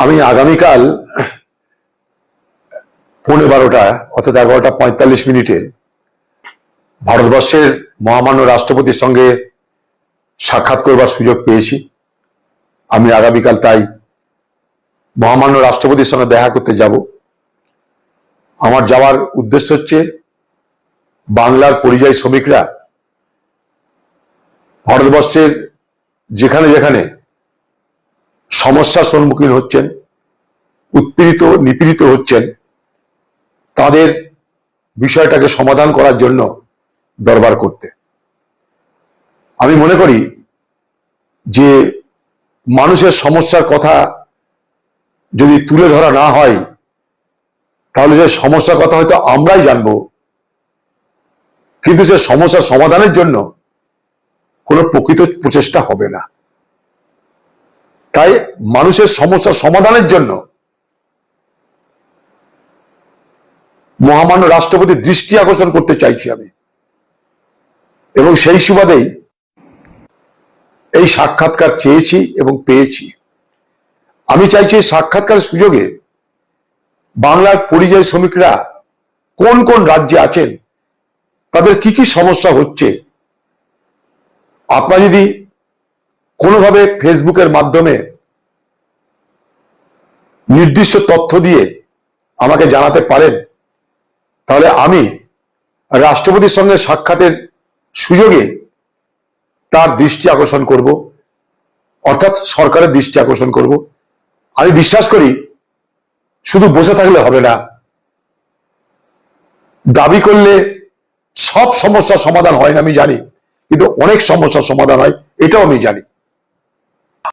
আমি আগামীকাল পৌনে বারোটা অর্থাৎ এগারোটা পঁয়তাল্লিশ মিনিটে ভারতবর্ষের মহামান্য রাষ্ট্রপতির সঙ্গে সাক্ষাৎ করবার সুযোগ পেয়েছি। আমি আগামীকাল তাই মহামান্য রাষ্ট্রপতির সঙ্গে দেখা করতে যাব। আমার যাওয়ার উদ্দেশ্য হচ্ছে বাংলার পরিযায়ী শ্রমিকরা ভারতবর্ষের যেখানে যেখানে সমস্যার সম্মুখীন হচ্ছেন, উৎপীড়িত, নিপীড়িত হচ্ছেন, তাদের বিষয়টাকে সমাধান করার জন্য দরবার করতে। আমি মনে করি যে মানুষের সমস্যার কথা যদি তুলে ধরা না হয়, তাহলে যে সমস্যার কথা হয়তো আমরাই জানব। কিন্তু সে সমস্যার সমাধানের জন্য কোনো প্রকৃত প্রচেষ্টা হবে না। তাই মানুষের সমস্যা সমাধানের জন্য মহামান্য রাষ্ট্রপতির দৃষ্টি আকর্ষণ করতে চাইছি আমি। এবং সেই সুবাদেই এই সাক্ষাৎকার চেয়েছি এবং পেয়েছি। আমি চাইছি এই সাক্ষাৎকারের সুযোগে বাংলার পরিযায়ী শ্রমিকরা কোন কোন রাজ্যে আছেন, তাদের কি কি সমস্যা হচ্ছে, আপনারা যদি কোনোভাবে ফেসবুকের মাধ্যমে নির্দিষ্ট তথ্য দিয়ে আমাকে জানাতে পারেন, তাহলে আমি রাষ্ট্রপতির সঙ্গে সাক্ষাতের সুযোগে তার দৃষ্টি আকর্ষণ করব, অর্থাৎ সরকারের দৃষ্টি আকর্ষণ করব। আমি বিশ্বাস করি, শুধু বসে থাকলে হবে না, দাবি করলে সব সমস্যার সমাধান হয় না, আমি জানি, কিন্তু অনেক সমস্যার সমাধান হয়, এটাও আমি জানি।